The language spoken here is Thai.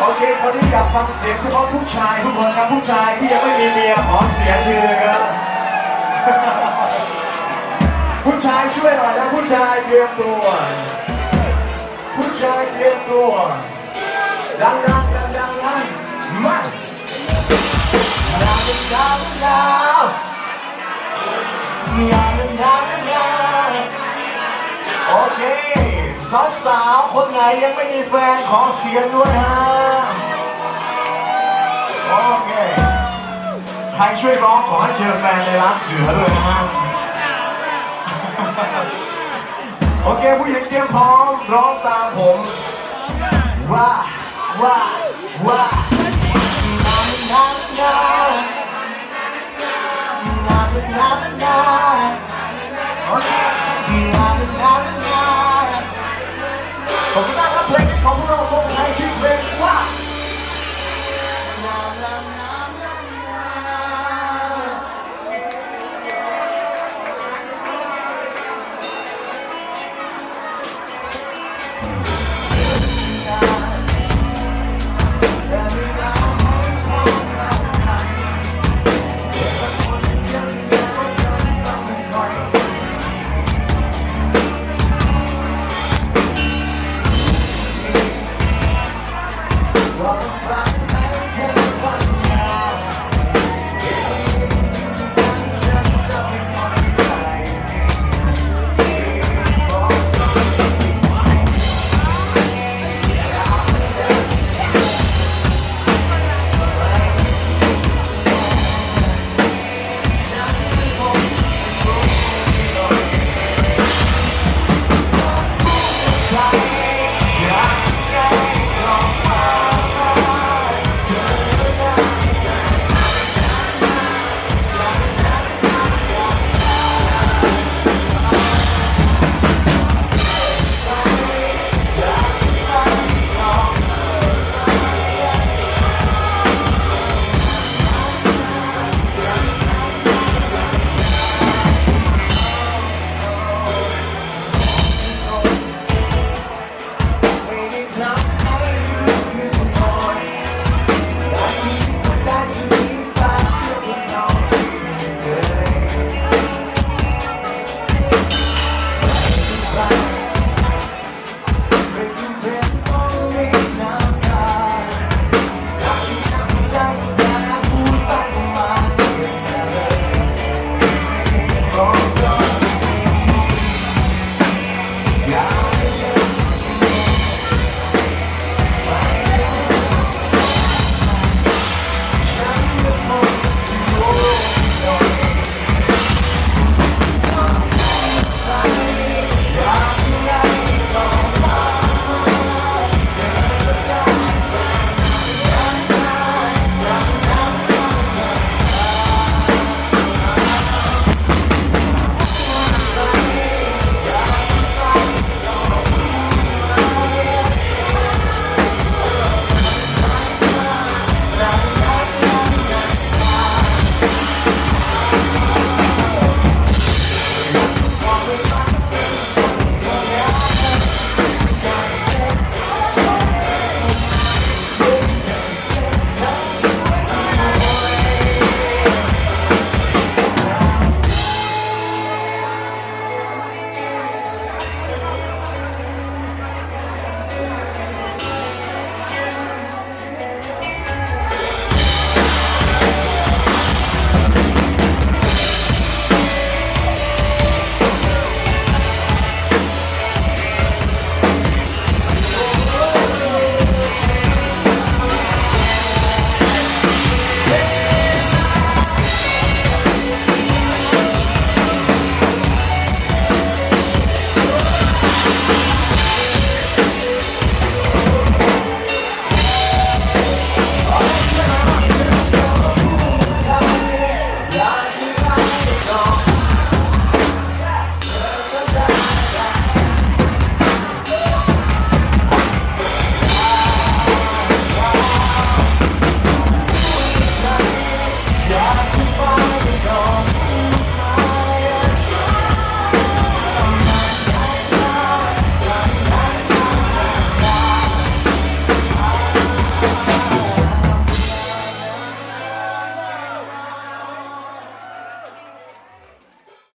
โอเคคนที่อยากฟังเสียงเฉพาะผู้ชายทุกคนครับผู้ชายที่ยังไม่มีเมียขอเสียงทีนะครับ ผู้ชายช่วยหน่อยนะผู้ชายเตรียมตัว ผู้ชายเตรียมตัว ดังดังดังดังนะมาดาวดาวดาวงานงานงานโอเคสาวสาวๆคนไหนยังไม่มีแฟนขอเสียงด้วยฮะ ครช่วยร้องขอให้เจอแฟนในร้านเสือด้วยนะฮะ โอเคผู้หญิงเตรียมพร้อมร้องตามผมว่าว่าว่านานานา Bye.